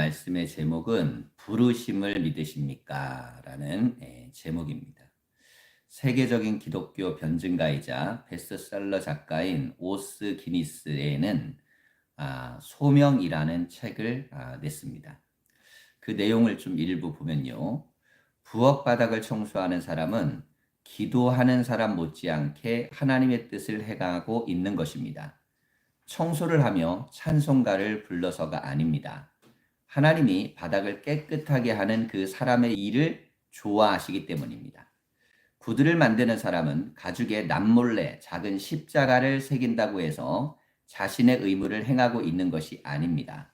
말씀의 제목은 부르심을 믿으십니까? 라는 예, 제목입니다. 세계적인 기독교 변증가이자 베스트셀러 작가인 오스 기니스에는 아, 소명이라는 책을 아, 냈습니다. 그 내용을 좀 일부 보면요. 부엌 바닥을 청소하는 사람은 기도하는 사람 못지않게 하나님의 뜻을 해가고 있는 것입니다. 청소를 하며 찬송가를 불러서가 아닙니다. 하나님이 바닥을 깨끗하게 하는 그 사람의 일을 좋아하시기 때문입니다. 구두를 만드는 사람은 가죽에 남몰래 작은 십자가를 새긴다고 해서 자신의 의무를 행하고 있는 것이 아닙니다.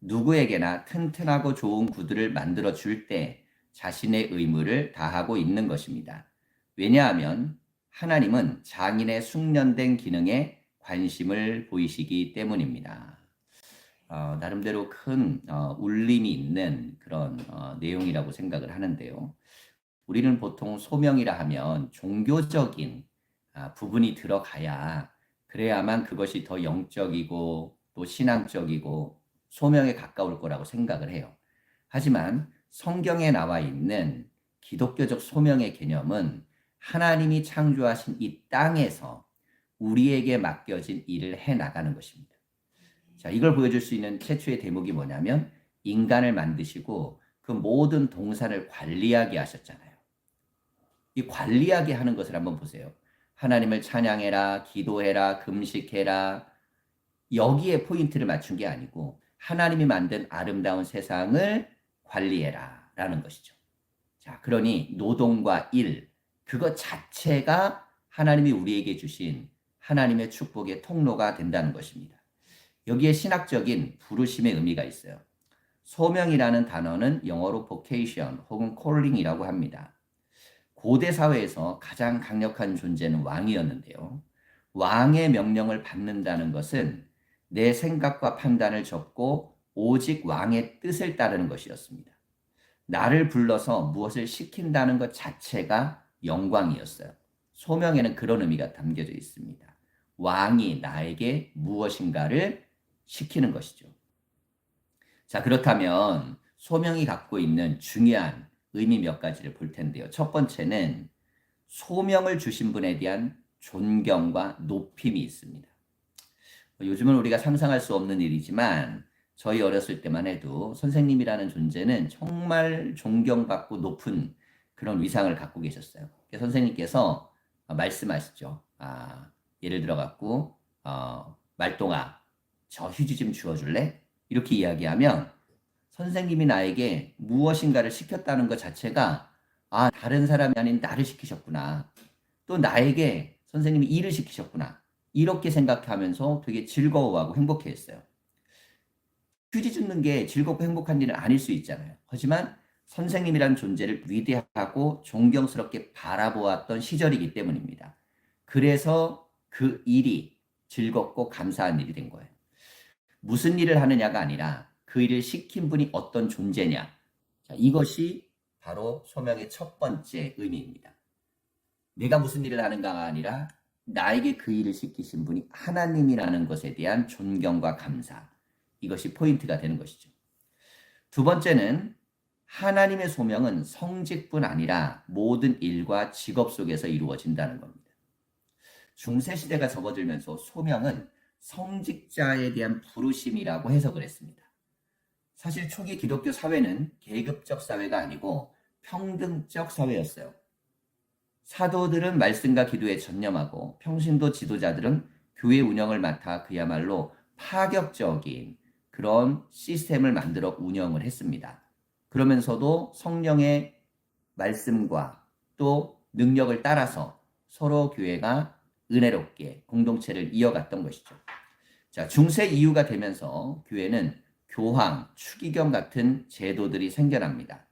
누구에게나 튼튼하고 좋은 구두를 만들어 줄 때 자신의 의무를 다하고 있는 것입니다. 왜냐하면 하나님은 장인의 숙련된 기능에 관심을 보이시기 때문입니다. 어, 나름대로 큰 어, 울림이 있는 그런 어, 내용이라고 생각을 하는데요. 우리는 보통 소명이라 하면 종교적인 아, 부분이 들어가야 그래야만 그것이 더 영적이고 또 신앙적이고 소명에 가까울 거라고 생각을 해요. 하지만 성경에 나와 있는 기독교적 소명의 개념은 하나님이 창조하신 이 땅에서 우리에게 맡겨진 일을 해 나가는 것입니다. 자, 이걸 보여줄 수 있는 최초의 대목이 뭐냐면 인간을 만드시고 그 모든 동산을 관리하게 하셨잖아요. 이 관리하게 하는 것을 한번 보세요. 하나님을 찬양해라, 기도해라, 금식해라. 여기에 포인트를 맞춘 게 아니고 하나님이 만든 아름다운 세상을 관리해라 라는 것이죠. 자, 그러니 노동과 일, 그것 자체가 하나님이 우리에게 주신 하나님의 축복의 통로가 된다는 것입니다. 여기에 신학적인 부르심의 의미가 있어요. 소명이라는 단어는 영어로 vocation 혹은 calling이라고 합니다. 고대 사회에서 가장 강력한 존재는 왕이었는데요. 왕의 명령을 받는다는 것은 내 생각과 판단을 접고 오직 왕의 뜻을 따르는 것이었습니다. 나를 불러서 무엇을 시킨다는 것 자체가 영광이었어요. 소명에는 그런 의미가 담겨져 있습니다. 왕이 나에게 무엇인가를 시키는 것이죠. 자, 그렇다면 소명이 갖고 있는 중요한 의미 몇 가지를 볼 텐데요. 첫 번째는 소명을 주신 분에 대한 존경과 높임이 있습니다. 요즘은 우리가 상상할 수 없는 일이지만 저희 어렸을 때만 해도 선생님이라는 존재는 정말 존경받고 높은 그런 위상을 갖고 계셨어요. 선생님께서 말씀하시죠. 아, 예를 들어 갖고 어, 말동아 저 휴지 좀 주워줄래? 이렇게 이야기하면 선생님이 나에게 무엇인가를 시켰다는 것 자체가 아 다른 사람이 아닌 나를 시키셨구나. 또 나에게 선생님이 일을 시키셨구나. 이렇게 생각하면서 되게 즐거워하고 행복해 했어요. 휴지 줍는 게 즐겁고 행복한 일은 아닐 수 있잖아요. 하지만 선생님이란 존재를 위대하고 존경스럽게 바라보았던 시절이기 때문입니다. 그래서 그 일이 즐겁고 감사한 일이 된 거예요. 무슨 일을 하느냐가 아니라 그 일을 시킨 분이 어떤 존재냐. 자, 이것이 바로 소명의 첫 번째 의미입니다. 내가 무슨 일을 하는가가 아니라 나에게 그 일을 시키신 분이 하나님이라는 것에 대한 존경과 감사. 이것이 포인트가 되는 것이죠. 두 번째는 하나님의 소명은 성직뿐 아니라 모든 일과 직업 속에서 이루어진다는 겁니다. 중세 시대가 접어들면서 소명은 성직자에 대한 부르심이라고 해석을 했습니다. 사실 초기 기독교 사회는 계급적 사회가 아니고 평등적 사회였어요. 사도들은 말씀과 기도에 전념하고 평신도 지도자들은 교회 운영을 맡아 그야말로 파격적인 그런 시스템을 만들어 운영을 했습니다. 그러면서도 성령의 말씀과 또 능력을 따라서 서로 교회가 은혜롭게 공동체를 이어갔던 것이죠. 자, 중세 이후가 되면서 교회는 교황, 추기경 같은 제도들이 생겨납니다.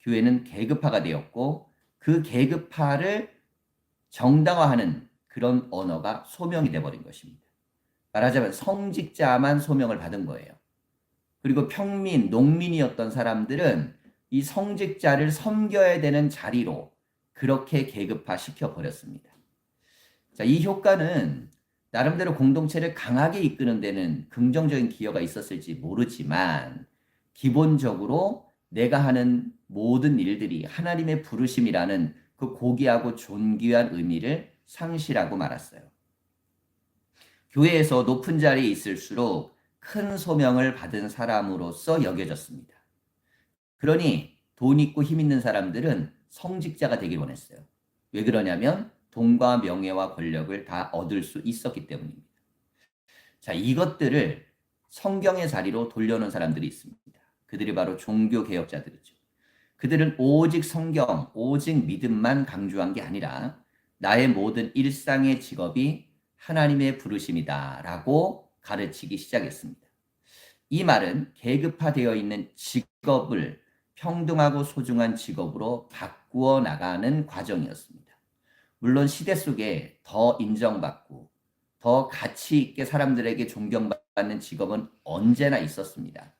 교회는 계급화가 되었고 그 계급화를 정당화하는 그런 언어가 소명이 되어버린 것입니다. 말하자면 성직자만 소명을 받은 거예요. 그리고 평민, 농민이었던 사람들은 이 성직자를 섬겨야 되는 자리로 그렇게 계급화 시켜버렸습니다. 자, 이 효과는 나름대로 공동체를 강하게 이끄는 데는 긍정적인 기여가 있었을지 모르지만 기본적으로 내가 하는 모든 일들이 하나님의 부르심이라는 그 고귀하고 존귀한 의미를 상실하고 말았어요. 교회에서 높은 자리에 있을수록 큰 소명을 받은 사람으로서 여겨졌습니다. 그러니 돈 있고 힘 있는 사람들은 성직자가 되길 원했어요. 왜 그러냐면 돈과 명예와 권력을 다 얻을 수 있었기 때문입니다. 자, 이것들을 성경의 자리로 돌려놓은 사람들이 있습니다. 그들이 바로 종교 개혁자들이죠. 그들은 오직 성경, 오직 믿음만 강조한 게 아니라 나의 모든 일상의 직업이 하나님의 부르심이다라고 가르치기 시작했습니다. 이 말은 계급화되어 있는 직업을 평등하고 소중한 직업으로 바꾸어 나가는 과정이었습니다. 물론 시대 속에 더 인정받고 더 가치 있게 사람들에게 존경받는 직업은 언제나 있었습니다.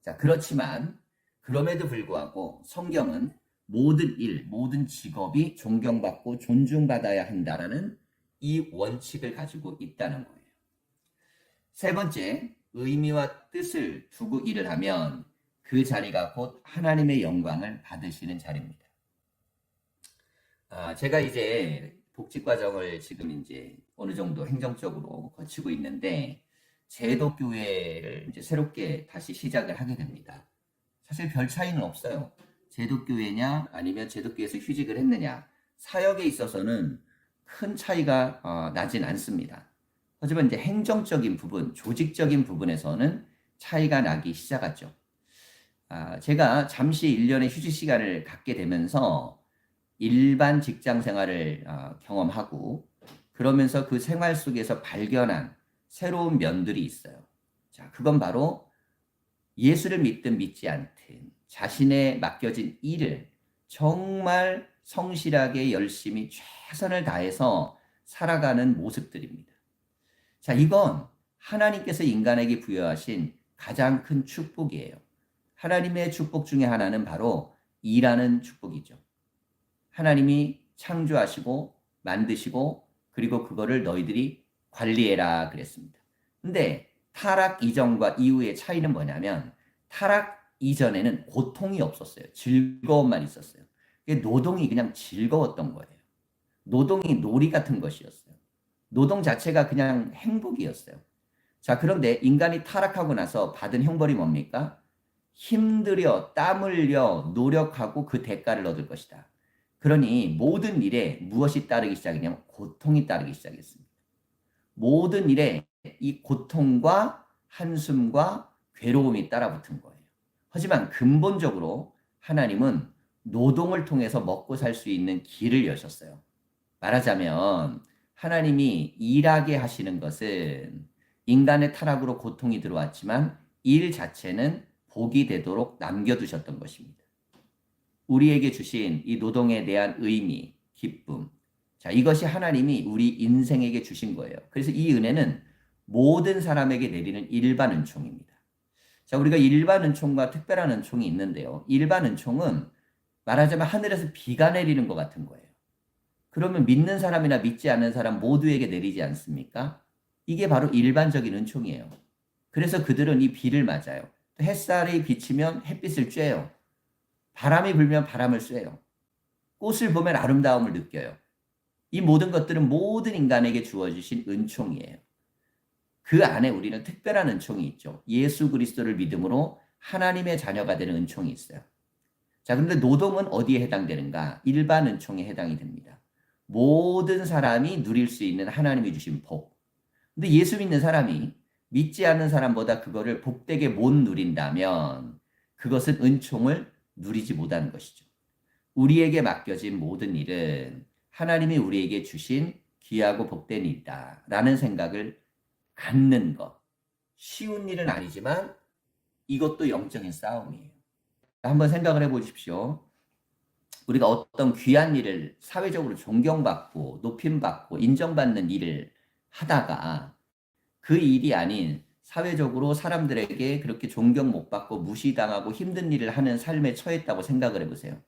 자, 그렇지만 그럼에도 불구하고 성경은 모든 일, 모든 직업이 존경받고 존중받아야 한다라는 이 원칙을 가지고 있다는 거예요. 세 번째, 의미와 뜻을 두고 일을 하면 그 자리가 곧 하나님의 영광을 받으시는 자리입니다. 아, 제가 이제 복직 과정을 지금 이제 어느 정도 행정적으로 거치고 있는데 제도 교회를 이제 새롭게 다시 시작을 하게 됩니다. 사실 별 차이는 없어요. 제도 교회냐 아니면 제도 교회에서 휴직을 했느냐 사역에 있어서는 큰 차이가 어, 나진 않습니다. 하지만 이제 행정적인 부분, 조직적인 부분에서는 차이가 나기 시작하죠. 아, 제가 잠시 1년의 휴직 시간을 갖게 되면서 일반 직장 생활을 어, 경험하고 그러면서 그 생활 속에서 발견한 새로운 면들이 있어요. 자, 그건 바로 예수를 믿든 믿지 않든 자신의 맡겨진 일을 정말 성실하게 열심히 최선을 다해서 살아가는 모습들입니다. 자, 이건 하나님께서 인간에게 부여하신 가장 큰 축복이에요. 하나님의 축복 중에 하나는 바로 일하는 축복이죠. 하나님이 창조하시고 만드시고 그리고 그거를 너희들이 관리해라 그랬습니다. 근데 타락 이전과 이후의 차이는 뭐냐면 타락 이전에는 고통이 없었어요. 즐거움만 있었어요. 노동이 그냥 즐거웠던 거예요. 노동이 놀이 같은 것이었어요. 노동 자체가 그냥 행복이었어요. 자, 그런데 인간이 타락하고 나서 받은 형벌이 뭡니까? 힘들여, 땀 흘려, 노력하고 그 대가를 얻을 것이다. 그러니 모든 일에 무엇이 따르기 시작이냐면 고통이 따르기 시작했습니다. 모든 일에 이 고통과 한숨과 괴로움이 따라붙은 거예요. 하지만 근본적으로 하나님은 노동을 통해서 먹고 살 수 있는 길을 여셨어요. 말하자면 하나님이 일하게 하시는 것은 인간의 타락으로 고통이 들어왔지만 일 자체는 복이 되도록 남겨두셨던 것입니다. 우리에게 주신 이 노동에 대한 의미, 기쁨. 자, 이것이 하나님이 우리 인생에게 주신 거예요. 그래서 이 은혜는 모든 사람에게 내리는 일반 은총입니다. 자, 우리가 일반 은총과 특별한 은총이 있는데요. 일반 은총은 말하자면 하늘에서 비가 내리는 것 같은 거예요. 그러면 믿는 사람이나 믿지 않는 사람 모두에게 내리지 않습니까? 이게 바로 일반적인 은총이에요. 그래서 그들은 이 비를 맞아요. 햇살이 비치면 햇빛을 쬐요. 바람이 불면 바람을 쐬요. 꽃을 보면 아름다움을 느껴요. 이 모든 것들은 모든 인간에게 주어주신 은총이에요. 그 안에 우리는 특별한 은총이 있죠. 예수 그리스도를 믿음으로 하나님의 자녀가 되는 은총이 있어요. 자, 그런데 노동은 어디에 해당되는가? 일반 은총에 해당이 됩니다. 모든 사람이 누릴 수 있는 하나님이 주신 복. 근데 예수 믿는 사람이 믿지 않는 사람보다 그거를 복되게 못 누린다면 그것은 은총을 누리지 못하는 것이죠. 우리에게 맡겨진 모든 일은 하나님이 우리에게 주신 귀하고 복된 일이다. 라는 생각을 갖는 것. 쉬운 일은 아니지만 이것도 영적인 싸움이에요. 한번 생각을 해 보십시오. 우리가 어떤 귀한 일을 사회적으로 존경받고 높임받고 인정받는 일을 하다가 그 일이 아닌 사회적으로 사람들에게 그렇게 존경 못 받고 무시당하고 힘든 일을 하는 삶에 처했다고 생각을 해보세요.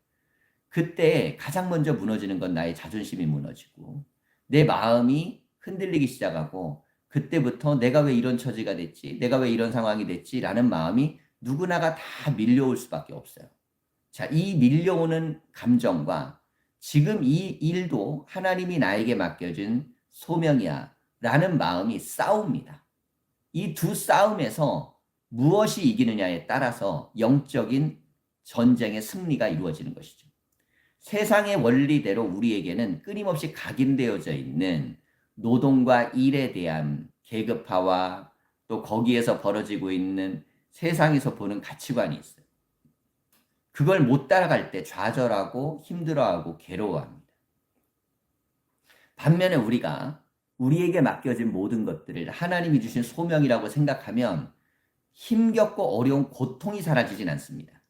그때 가장 먼저 무너지는 건 나의 자존심이 무너지고 내 마음이 흔들리기 시작하고 그때부터 내가 왜 이런 처지가 됐지, 내가 왜 이런 상황이 됐지 라는 마음이 누구나가 다 밀려올 수밖에 없어요. 자, 이 밀려오는 감정과 지금 이 일도 하나님이 나에게 맡겨준 소명이야 라는 마음이 싸웁니다. 이 두 싸움에서 무엇이 이기느냐에 따라서 영적인 전쟁의 승리가 이루어지는 것이죠. 세상의 원리대로 우리에게는 끊임없이 각인되어져 있는 노동과 일에 대한 계급화와 또 거기에서 벌어지고 있는 세상에서 보는 가치관이 있어요. 그걸 못 따라갈 때 좌절하고 힘들어하고 괴로워합니다. 반면에 우리가 우리에게 맡겨진 모든 것들을 하나님이 주신 소명이라고 생각하면 힘겹고 어려운 고통이 사라지진 않습니다.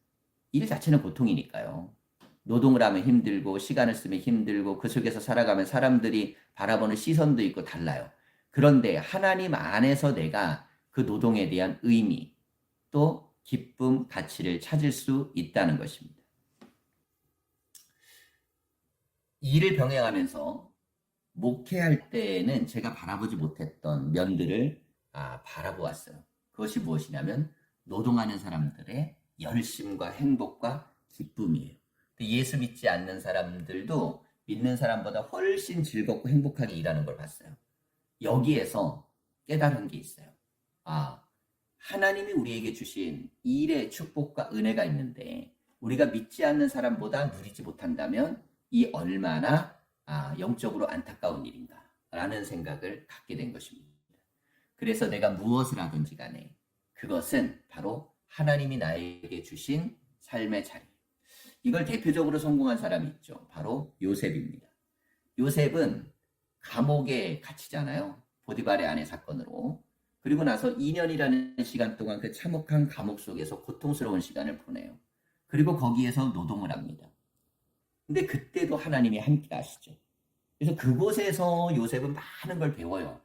일 자체는 고통이니까요. 노동을 하면 힘들고 시간을 쓰면 힘들고 그 속에서 살아가면 사람들이 바라보는 시선도 있고 달라요. 그런데 하나님 안에서 내가 그 노동에 대한 의미 또 기쁨, 가치를 찾을 수 있다는 것입니다. 일을 병행하면서 목회할 때는 제가 바라보지 못했던 면들을 아, 바라보았어요. 그것이 무엇이냐면 노동하는 사람들의 열심과 행복과 기쁨이에요. 예수 믿지 않는 사람들도 믿는 사람보다 훨씬 즐겁고 행복하게 일하는 걸 봤어요. 여기에서 깨달은 게 있어요. 아, 하나님이 우리에게 주신 일의 축복과 은혜가 있는데 우리가 믿지 않는 사람보다 누리지 못한다면 이 얼마나 아, 영적으로 안타까운 일인가 라는 생각을 갖게 된 것입니다. 그래서 내가 무엇을 하든지 간에 그것은 바로 하나님이 나에게 주신 삶의 자리. 이걸 대표적으로 성공한 사람이 있죠. 바로 요셉입니다. 요셉은 감옥에 갇히잖아요. 보디발의 아내 사건으로. 그리고 나서 2년이라는 시간 동안 그 참혹한 감옥 속에서 고통스러운 시간을 보내요. 그리고 거기에서 노동을 합니다. 근데 그때도 하나님이 함께 하시죠. 그래서 그곳에서 요셉은 많은 걸 배워요.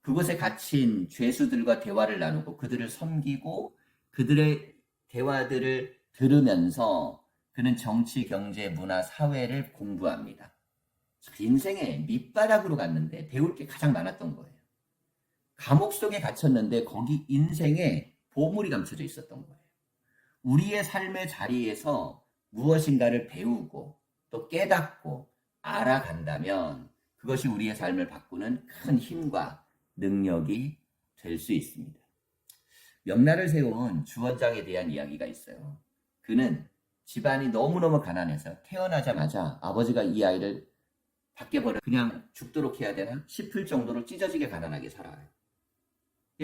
그곳에 갇힌 죄수들과 대화를 나누고 그들을 섬기고 그들의 대화들을 들으면서 그는 정치, 경제, 문화, 사회를 공부합니다. 인생의 밑바닥으로 갔는데 배울 게 가장 많았던 거예요. 감옥 속에 갇혔는데 거기 인생에 보물이 감춰져 있었던 거예요. 우리의 삶의 자리에서 무엇인가를 배우고 또 깨닫고 알아간다면 그것이 우리의 삶을 바꾸는 큰 힘과 능력이 될 수 있습니다. 명나를 세운 주원장에 대한 이야기가 있어요. 그는 집안이 너무너무 가난해서 태어나자마자 아버지가 이 아이를 밖에 버려 그냥 죽도록 해야 되나 싶을 정도로 찢어지게 가난하게 살아요.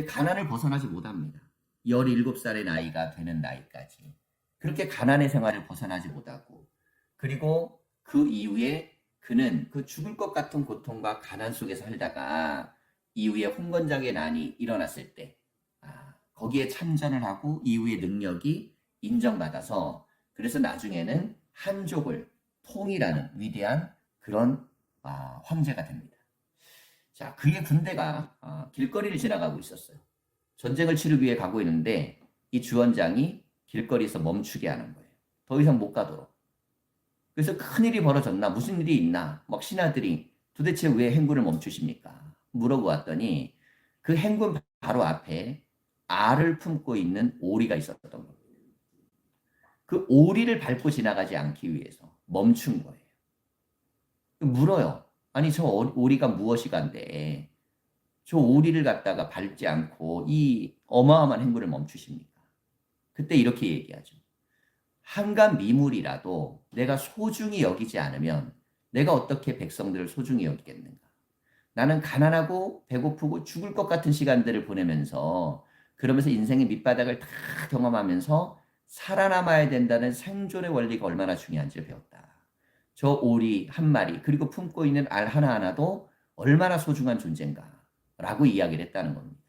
가난을 벗어나지 못합니다. 17살의 나이가 되는 나이까지. 그렇게 가난의 생활을 벗어나지 못하고, 그리고 그 이후에 그는 그 죽을 것 같은 고통과 가난 속에 살다가 이후에 홍건장의 난이 일어났을 때, 아, 거기에 참전을 하고 이후의 능력이 인정받아서 그래서 나중에는 한족을 통일하는 위대한 그런 아, 황제가 됩니다. 자, 그의 군대가 어, 길거리를 지나가고 있었어요. 전쟁을 치르기 위해 가고 있는데 이 주원장이 길거리에서 멈추게 하는 거예요. 더 이상 못 가도록. 그래서 큰 일이 벌어졌나 무슨 일이 있나 막 신하들이 도대체 왜 행군을 멈추십니까? 물어보았더니 그 행군 바로 앞에 알을 품고 있는 오리가 있었던 겁니다. 그 오리를 밟고 지나가지 않기 위해서 멈춘 거예요. 물어요. 아니 저 오리가 무엇이 간데 저 오리를 갖다가 밟지 않고 이 어마어마한 행군을 멈추십니까? 그때 이렇게 얘기하죠. 한간 미물이라도 내가 소중히 여기지 않으면 내가 어떻게 백성들을 소중히 여기겠는가? 나는 가난하고 배고프고 죽을 것 같은 시간들을 보내면서 그러면서 인생의 밑바닥을 다 경험하면서 살아남아야 된다는 생존의 원리가 얼마나 중요한지를 배웠다. 저 오리 한 마리 그리고 품고 있는 알 하나하나도 얼마나 소중한 존재인가라고 이야기를 했다는 겁니다.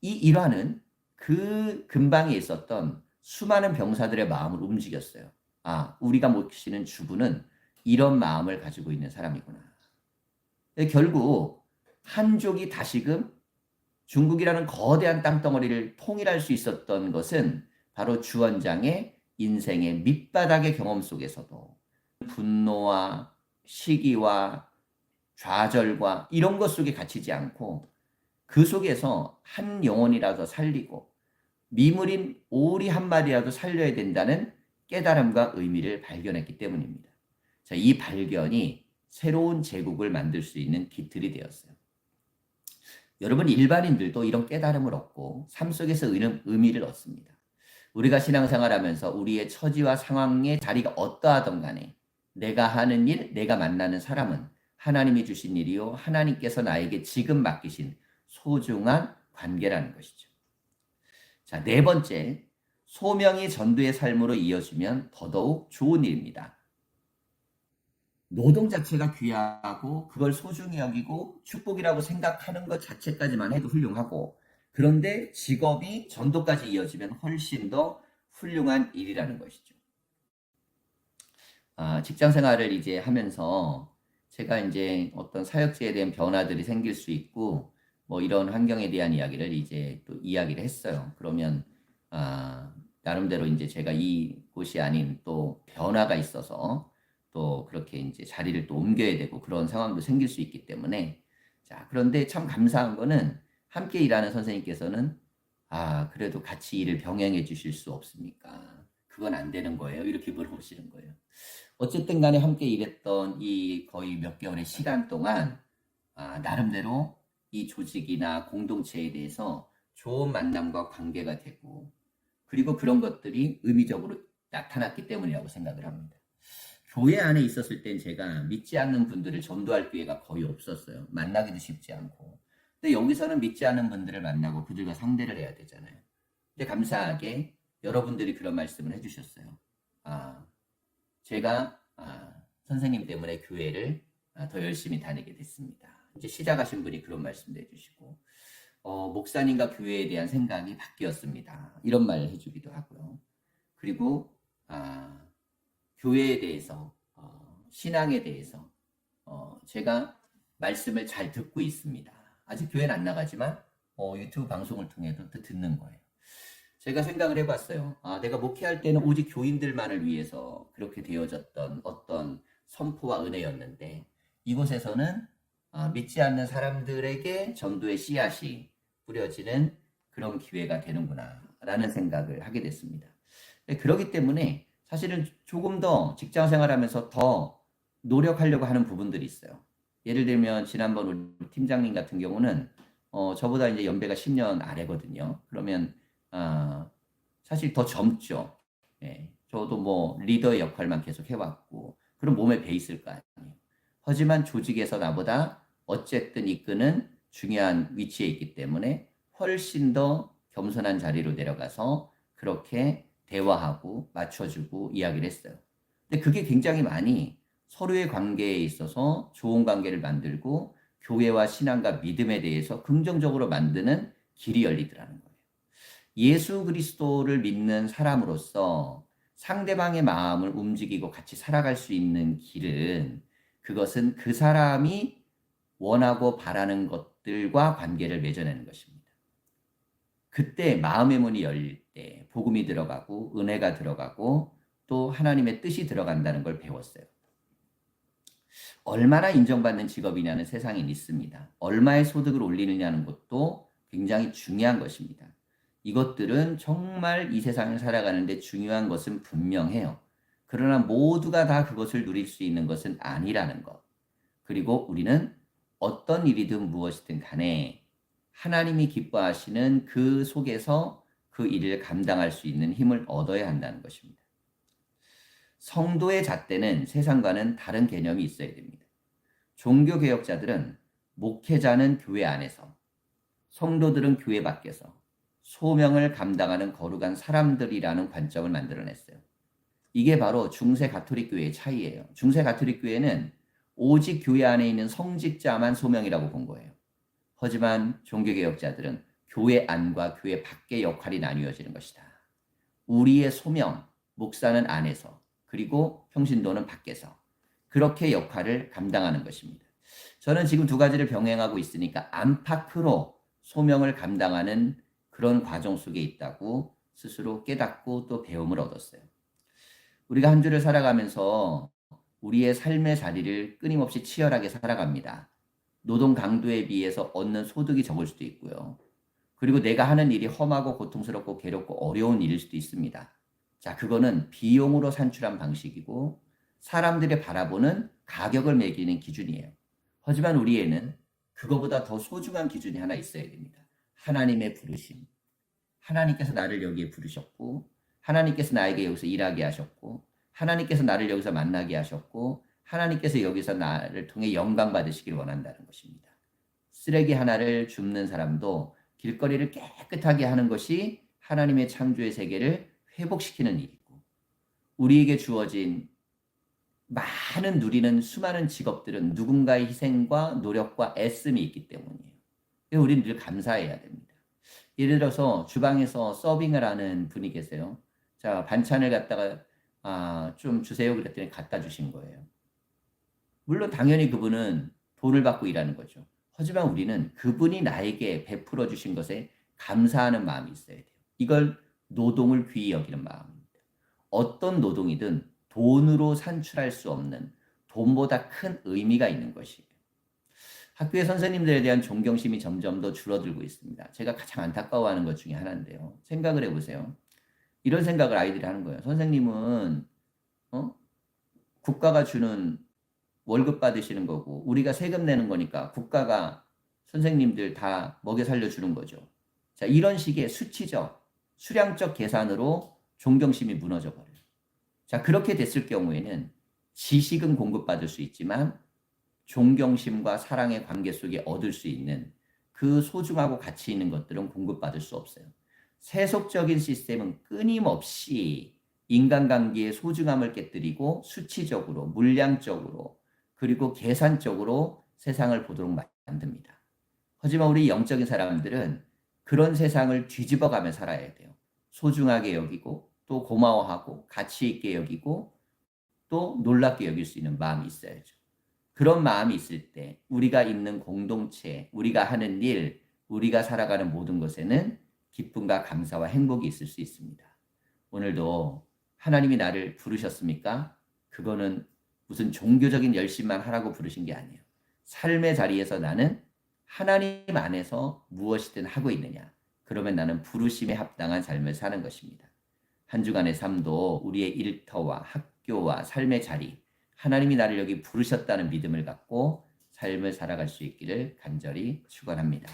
이 일화는 그 근방에 있었던 수많은 병사들의 마음을 움직였어요. 아, 우리가 모시는 주부는 이런 마음을 가지고 있는 사람이구나. 결국 한족이 다시금 중국이라는 거대한 땅덩어리를 통일할 수 있었던 것은 바로 주원장의 인생의 밑바닥의 경험 속에서도 분노와 시기와 좌절과 이런 것 속에 갇히지 않고 그 속에서 한 영혼이라도 살리고 미물인 오리 한 마리라도 살려야 된다는 깨달음과 의미를 발견했기 때문입니다. 자, 이 발견이 새로운 제국을 만들 수 있는 기틀이 되었어요. 여러분 일반인들도 이런 깨달음을 얻고 삶 속에서 의미를 얻습니다. 우리가 신앙생활하면서 우리의 처지와 상황의 자리가 어떠하던 간에 내가 하는 일, 내가 만나는 사람은 하나님이 주신 일이요 하나님께서 나에게 지금 맡기신 소중한 관계라는 것이죠. 자, 네 번째, 소명이 전도의 삶으로 이어지면 더더욱 좋은 일입니다. 노동 자체가 귀하고 그걸 소중히 여기고 축복이라고 생각하는 것 자체까지만 해도 훌륭하고 그런데 직업이 전도까지 이어지면 훨씬 더 훌륭한 일이라는 것이죠. 아, 직장 생활을 이제 하면서 제가 이제 어떤 사역지에 대한 변화들이 생길 수 있고 뭐 이런 환경에 대한 이야기를 이제 또 이야기를 했어요. 그러면 아, 나름대로 이제 제가 이 곳이 아닌 또 변화가 있어서 또 그렇게 이제 자리를 또 옮겨야 되고 그런 상황도 생길 수 있기 때문에 자 그런데 참 감사한 거는 함께 일하는 선생님께서는 아 그래도 같이 일을 병행해 주실 수 없습니까? 그건 안 되는 거예요. 이렇게 물어보시는 거예요. 어쨌든 간에 함께 일했던 이 거의 몇 개월의 시간 동안 아, 나름대로 이 조직이나 공동체에 대해서 좋은 만남과 관계가 되고 그리고 그런 것들이 의미적으로 나타났기 때문이라고 생각을 합니다. 교회 안에 있었을 땐 제가 믿지 않는 분들을 전도할 기회가 거의 없었어요. 만나기도 쉽지 않고. 근데 여기서는 믿지 않는 분들을 만나고 그들과 상대를 해야 되잖아요. 근데 감사하게 여러분들이 그런 말씀을 해주셨어요. 아, 제가 아, 선생님 때문에 교회를 아, 더 열심히 다니게 됐습니다. 이제 시작하신 분이 그런 말씀도 해주시고 어, 목사님과 교회에 대한 생각이 바뀌었습니다. 이런 말을 해주기도 하고요. 그리고 아, 교회에 대해서 어, 신앙에 대해서 어, 제가 말씀을 잘 듣고 있습니다. 아직 교회는 안 나가지만 어, 유튜브 방송을 통해도 듣는 거예요. 제가 생각을 해봤어요. 아, 내가 목회할 때는 오직 교인들만을 위해서 그렇게 되어졌던 어떤 선포와 은혜였는데 이곳에서는 아, 믿지 않는 사람들에게 전도의 씨앗이 뿌려지는 그런 기회가 되는구나 라는 생각을 하게 됐습니다. 네, 그렇기 때문에 사실은 조금 더 직장 생활하면서 더 노력하려고 하는 부분들이 있어요. 예를 들면 지난번 우리 팀장님 같은 경우는 어, 저보다 이제 연배가 10년 아래거든요. 그러면 어, 사실 더 젊죠. 예, 저도 뭐 리더의 역할만 계속 해왔고 그럼 몸에 배 있을 거 아니에요. 하지만 조직에서 나보다 어쨌든 이끄는 중요한 위치에 있기 때문에 훨씬 더 겸손한 자리로 내려가서 그렇게 대화하고 맞춰주고 이야기를 했어요. 근데 그게 굉장히 많이 서로의 관계에 있어서 좋은 관계를 만들고 교회와 신앙과 믿음에 대해서 긍정적으로 만드는 길이 열리더라는 거예요. 예수 그리스도를 믿는 사람으로서 상대방의 마음을 움직이고 같이 살아갈 수 있는 길은 그것은 그 사람이 원하고 바라는 것들과 관계를 맺어내는 것입니다. 그때 마음의 문이 열릴 때 복음이 들어가고 은혜가 들어가고 또 하나님의 뜻이 들어간다는 걸 배웠어요. 얼마나 인정받는 직업이냐는 세상에 있습니다. 얼마의 소득을 올리느냐는 것도 굉장히 중요한 것입니다. 이것들은 정말 이 세상을 살아가는데 중요한 것은 분명해요. 그러나 모두가 다 그것을 누릴 수 있는 것은 아니라는 것. 그리고 우리는 어떤 일이든 무엇이든 간에 하나님이 기뻐하시는 그 속에서 그 일을 감당할 수 있는 힘을 얻어야 한다는 것입니다. 성도의 잣대는 세상과는 다른 개념이 있어야 됩니다. 종교개혁자들은 목회자는 교회 안에서, 성도들은 교회 밖에서 소명을 감당하는 거룩한 사람들이라는 관점을 만들어냈어요. 이게 바로 중세 가톨릭 교회의 차이예요. 중세 가톨릭 교회는 오직 교회 안에 있는 성직자만 소명이라고 본 거예요. 하지만 종교개혁자들은 교회 안과 교회 밖의 역할이 나뉘어지는 것이다. 우리의 소명, 목사는 안에서, 그리고 평신도는 밖에서 그렇게 역할을 감당하는 것입니다. 저는 지금 두 가지를 병행하고 있으니까 안팎으로 소명을 감당하는 그런 과정 속에 있다고 스스로 깨닫고 또 배움을 얻었어요. 우리가 한 주를 살아가면서 우리의 삶의 자리를 끊임없이 치열하게 살아갑니다. 노동 강도에 비해서 얻는 소득이 적을 수도 있고요. 그리고 내가 하는 일이 험하고 고통스럽고 괴롭고 어려운 일일 수도 있습니다. 자, 그거는 비용으로 산출한 방식이고 사람들이 바라보는 가격을 매기는 기준이에요. 하지만 우리에는 그거보다 더 소중한 기준이 하나 있어야 됩니다. 하나님의 부르심. 하나님께서 나를 여기에 부르셨고, 하나님께서 나에게 여기서 일하게 하셨고, 하나님께서 나를 여기서 만나게 하셨고, 하나님께서 여기서 나를 통해 영광 받으시길 원한다는 것입니다. 쓰레기 하나를 줍는 사람도 길거리를 깨끗하게 하는 것이 하나님의 창조의 세계를 회복시키는 일이고, 우리에게 주어진 많은 누리는 수많은 직업들은 누군가의 희생과 노력과 애씀이 있기 때문이에요. 우리는 늘 감사해야 됩니다. 예를 들어서 주방에서 서빙을 하는 분이 계세요. 자, 반찬을 갖다가 아, 좀 주세요 그랬더니 갖다 주신 거예요. 물론 당연히 그분은 돈을 받고 일하는 거죠. 하지만 우리는 그분이 나에게 베풀어 주신 것에 감사하는 마음이 있어야 돼요. 이걸 노동을 귀히 여기는 마음입니다. 어떤 노동이든 돈으로 산출할 수 없는 돈보다 큰 의미가 있는 것이에요. 학교의 선생님들에 대한 존경심이 점점 더 줄어들고 있습니다. 제가 가장 안타까워하는 것 중에 하나인데요. 생각을 해보세요. 이런 생각을 아이들이 하는 거예요. 선생님은 어? 국가가 주는 월급 받으시는 거고 우리가 세금 내는 거니까 국가가 선생님들 다 먹여 살려 주는 거죠. 자, 이런 식의 수치적, 수량적 계산으로 존경심이 무너져 버려요. 자, 그렇게 됐을 경우에는 지식은 공급받을 수 있지만 존경심과 사랑의 관계 속에 얻을 수 있는 그 소중하고 가치 있는 것들은 공급받을 수 없어요. 세속적인 시스템은 끊임없이 인간관계의 소중함을 깨뜨리고 수치적으로, 물량적으로, 그리고 계산적으로 세상을 보도록 만듭니다. 하지만 우리 영적인 사람들은 그런 세상을 뒤집어가며 살아야 돼요. 소중하게 여기고 또 고마워하고 가치 있게 여기고 또 놀랍게 여길 수 있는 마음이 있어야죠. 그런 마음이 있을 때 우리가 있는 공동체, 우리가 하는 일, 우리가 살아가는 모든 것에는 기쁨과 감사와 행복이 있을 수 있습니다. 오늘도 하나님이 나를 부르셨습니까? 그거는 무슨 종교적인 열심만 하라고 부르신 게 아니에요. 삶의 자리에서 나는 하나님 안에서 무엇이든 하고 있느냐. 그러면 나는 부르심에 합당한 삶을 사는 것입니다. 한 주간의 삶도 우리의 일터와 학교와 삶의 자리, 하나님이 나를 여기 부르셨다는 믿음을 갖고 삶을 살아갈 수 있기를 간절히 축원합니다.